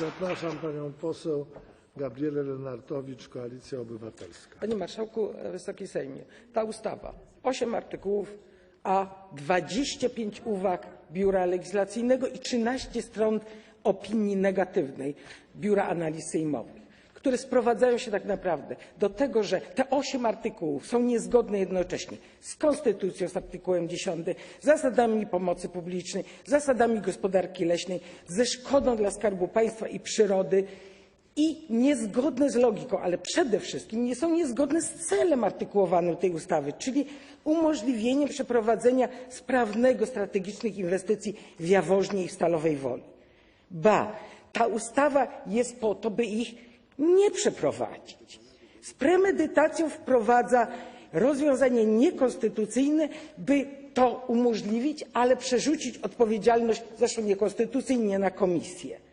Zapraszam panią poseł Gabrielę Lenartowicz, Koalicja Obywatelska. Panie Marszałku, Wysoki Sejmie, ta ustawa, 8 artykułów, a 25 uwag Biura Legislacyjnego i 13 stron opinii negatywnej Biura Analiz Sejmowych, które sprowadzają się tak naprawdę do tego, że te 8 artykułów są niezgodne jednocześnie z konstytucją, z artykułem 10, zasadami pomocy publicznej, zasadami gospodarki leśnej, ze szkodą dla Skarbu Państwa i przyrody, i niezgodne z logiką, ale przede wszystkim nie są niezgodne z celem artykułowanym tej ustawy, czyli umożliwieniem przeprowadzenia sprawnego strategicznych inwestycji w Jaworznie i w Stalowej Woli. Ba, ta ustawa jest po to, by ich nie przeprowadzić. Z premedytacją wprowadza rozwiązanie niekonstytucyjne, by to umożliwić, ale przerzucić odpowiedzialność, zresztą niekonstytucyjnie, na komisję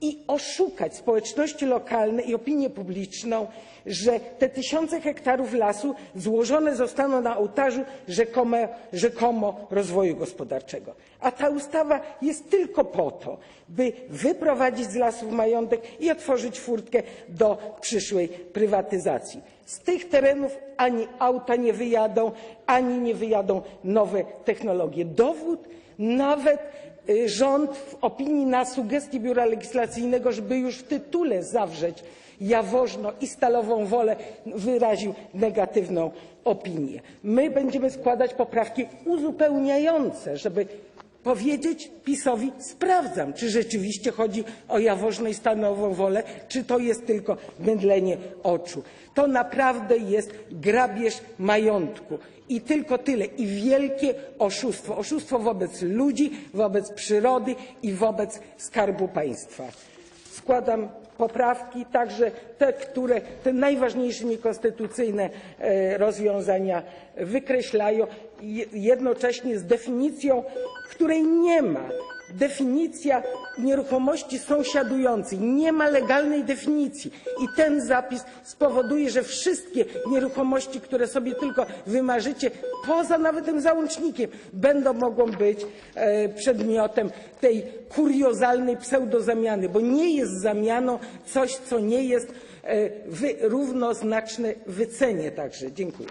i oszukać społeczności lokalne i opinię publiczną, że te tysiące hektarów lasu złożone zostaną na ołtarzu rzekome, rzekomo rozwoju gospodarczego. A ta ustawa jest tylko po to, by wyprowadzić z lasów majątek i otworzyć furtkę do przyszłej prywatyzacji. Z tych terenów ani auta nie wyjadą, ani nie wyjadą nowe technologie. Dowód nawet y, rząd w opinii na sugestie Biura Legislacyjnego, żeby już w tytule zawrzeć Jaworzno i Stalową Wolę, wyraził negatywną opinię. My będziemy składać poprawki uzupełniające, żeby powiedzieć PiSowi sprawdzam, czy rzeczywiście chodzi o Jaworzno i Stalową Wolę, czy to jest tylko mydlenie oczu. To naprawdę jest grabież majątku. I tylko tyle. I wielkie oszustwo. Oszustwo wobec ludzi, wobec przyrody i wobec Skarbu Państwa. Składam poprawki, także te, które te najważniejsze niekonstytucyjne e, rozwiązania wykreślają, je- jednocześnie z definicją, której nie ma. Definicja nieruchomości sąsiadującej. Nie ma legalnej definicji. I ten zapis spowoduje, że wszystkie nieruchomości, które sobie tylko wymarzycie, poza nawet tym załącznikiem, będą mogą być e, przedmiotem tej kuriozalnej pseudozamiany, bo nie jest zamianą coś, co nie jest e, równoznaczne wycenie także. Dziękuję.